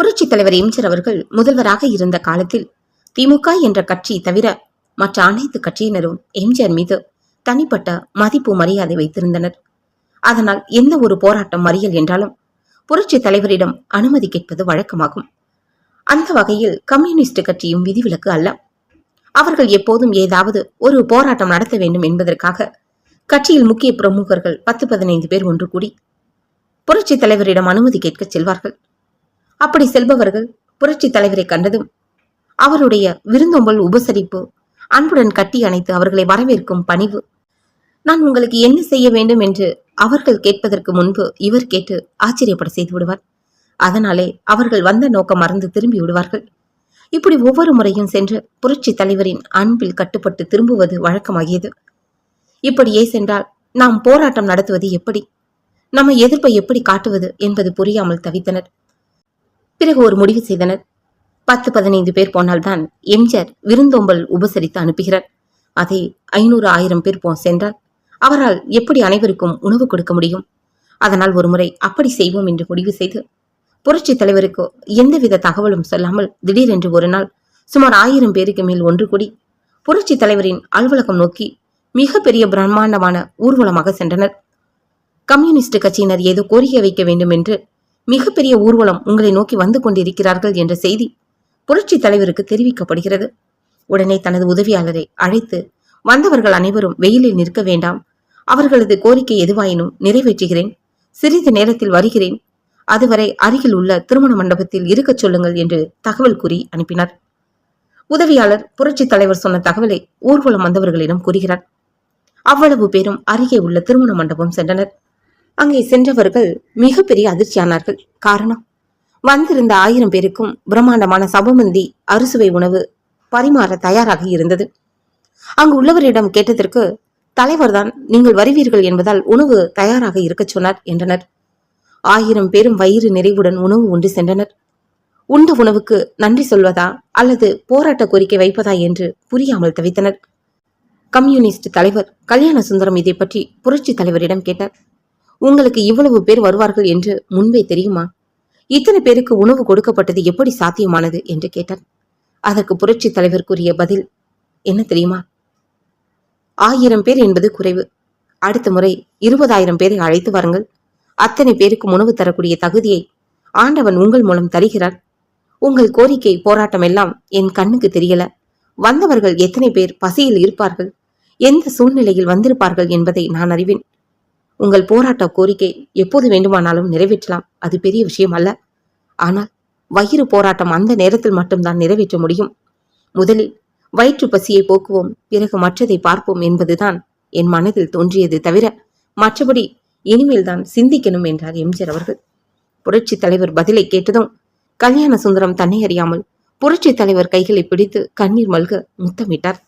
புரட்சித் தலைவர் எம்ஜிஆர் அவர்கள் முதல்வராக இருந்த காலத்தில் திமுக என்ற கட்சி தவிர மற்ற அனைத்து கட்சியினரும் எம்ஜிஆர் மீது தனிப்பட்ட மதிப்பு மரியாதை வைத்திருந்தனர். அதனால் எந்த ஒரு போராட்டம் மறியல் என்றாலும் புரட்சி தலைவரிடம் அனுமதி கேட்பது வழக்கமாகும். அந்த வகையில் கம்யூனிஸ்ட் கட்சியும் விதிவிலக்கு அல்ல. அவர்கள் எப்போதும் ஏதாவது ஒரு போராட்டம் நடத்த வேண்டும் என்பதற்காக கட்சியில் முக்கிய பிரமுகர்கள் பத்து பதினைந்து பேர் ஒன்று கூடி புரட்சி தலைவரிடம் அனுமதி கேட்க செல்வார்கள். அப்படி செல்பவர்கள் புரட்சி தலைவரை கண்டதும் அவருடைய விருந்தோம்பல் உபசரிப்பு அன்புடன் கட்டி அணைத்து அவர்களை வரவேற்கும் பணிவு. நான் உங்களுக்கு என்ன செய்ய வேண்டும் என்று அவர்கள் கேட்பதற்கு முன்பு இவர் கேட்டு ஆச்சரியப்பட செய்து விடுவார். அதனாலே அவர்கள் வந்த நோக்கம் மறந்து திரும்பி விடுவார்கள். இப்படி ஒவ்வொரு முறையும் சென்று புரட்சி தலைவரின் அன்பில் கட்டுப்பட்டு திரும்புவது வழக்கமாகியது. இப்படியே சென்றால் நாம் போராட்டம் நடத்துவது எப்படி? நம்ம எதிர்ப்பை எப்படி காட்டுவது என்பது புரியாமல் தவித்தனர். பிறகு ஒரு முடிவு செய்தனர். பத்து பதினைந்து பேர் போனால்தான் எம்ஜிஆர் விருந்தோம்பல் உபசரித்து அனுப்புகிறார். அதே ஐநூறு ஆயிரம் பேர் போ சென்றால் அவரால் எப்படி அனைவருக்கும் உணவு கொடுக்க முடியும்? அதனால் ஒருமுறை அப்படி செய்வோம் என்று முடிவு செய்து புரட்சி தலைவருக்கு எந்தவித தகவலும் சொல்லாமல் திடீரென்று ஒரு நாள் சுமார் ஆயிரம் பேருக்கு மேல் ஒன்று கூடி புரட்சி தலைவரின் அலுவலகம் நோக்கி மிகப்பெரிய பிரம்மாண்டமான ஊர்வலமாக சென்றனர். கம்யூனிஸ்ட் கட்சியினர் ஏதோ கோரிக்கை வைக்க வேண்டும் என்று மிகப்பெரிய ஊர்வலம் உங்களை நோக்கி வந்து கொண்டிருக்கிறார்கள் என்ற செய்தி புரட்சி தலைவருக்கு தெரிவிக்கப்படுகிறது. உடனே தனது உதவியாளரை அழைத்து வந்தவர்கள் அனைவரும் வெயிலில் நிற்க வேண்டாம். அவர்களது கோரிக்கை எதுவாயினும் நிறைவேற்றுகிறேன். சிறிது நேரத்தில் வருகிறேன். அதுவரை அருகில் உள்ள திருமண மண்டபத்தில் இருக்கச் சொல்லுங்கள் என்று தகவல் கூறி அனுப்பினார். உதவியாளர் புரட்சி தலைவர் சொன்ன தகவலை ஊர்வலம் வந்தவர்களிடம் கூறுகிறார். அவ்வளவு பேரும் அருகே உள்ள திருமண மண்டபம் சென்றனர். அங்கே சென்றவர்கள் மிகப்பெரிய அதிர்ச்சியானார்கள். காரணம்? வந்திருந்த ஆயிரம் பேருக்கும் பிரம்மாண்டமான சபமந்தி அறுசுவை உணவு பரிமாற தயாராக இருந்தது. அங்கு உள்ளவரிடம் கேட்டதற்கு தலைவர்தான் நீங்கள் வருவீர்கள் என்பதால் உணவு தயாராக இருக்கச் சொன்னார் என்றனர். ஆயிரம் பேரும் வயிறு நிறைவுடன் உணவு உண்டு சென்றனர். உண்ட உணவுக்கு நன்றி சொல்வதா அல்லது போராட்ட கோரிக்கை வைப்பதா என்று புரியாமல் தவித்தனர். கம்யூனிஸ்ட் தலைவர் கல்யாண சுந்தரம் இதை பற்றி புரட்சி தலைவரிடம் கேட்டார். உங்களுக்கு இவ்வளவு பேர் வருவார்கள் என்று முன்பே தெரியுமா? இத்தனை பேருக்கு உணவு கொடுக்கப்பட்டது எப்படி சாத்தியமானது? என்று கேட்டார் அதற்கு புரட்சி தலைவர் கூறிய பதில் என்ன தெரியுமா? ஆயிரம் பேர் என்பது குறைவு. அடுத்த முறை இருபதாயிரம் பேரை அழைத்து வாருங்கள். அத்தனை பேருக்கு உணவு தரக்கூடிய தகுதியை ஆண்டவன் உங்கள் மூலம் தருகிறார். உங்கள் கோரிக்கை போராட்டம் எல்லாம் என் கண்ணுக்கு தெரியல. வந்தவர்கள் எத்தனை பேர் பசியில் இருப்பார்கள்? எந்த சூழ்நிலையில் வந்திருப்பார்கள் என்பதை நான் அறிவேன். உங்கள் போராட்ட கோரிக்கை எப்போது வேண்டுமானாலும் நிறைவேற்றலாம். அது பெரிய விஷயம் அல்ல. ஆனால் வயிறு போராட்டம் அந்த நேரத்தில் மட்டும்தான் நிறைவேற்ற முடியும். முதலில் வயிற்று பசியை போக்குவோம். பிறகு மற்றதை பார்ப்போம் என்பதுதான் என் மனதில் தோன்றியது தவிர மற்றபடி இனிமேல் தான் சிந்திக்கணும் என்றார் எம்ஜிஆர் அவர்கள். புரட்சி தலைவர் பதிலை கேட்டதும் கல்யாண சுந்தரம் தன்னை அறியாமல் புரட்சி தலைவர் கைகளை பிடித்து கண்ணீர் மல்க முத்தமிட்டார்.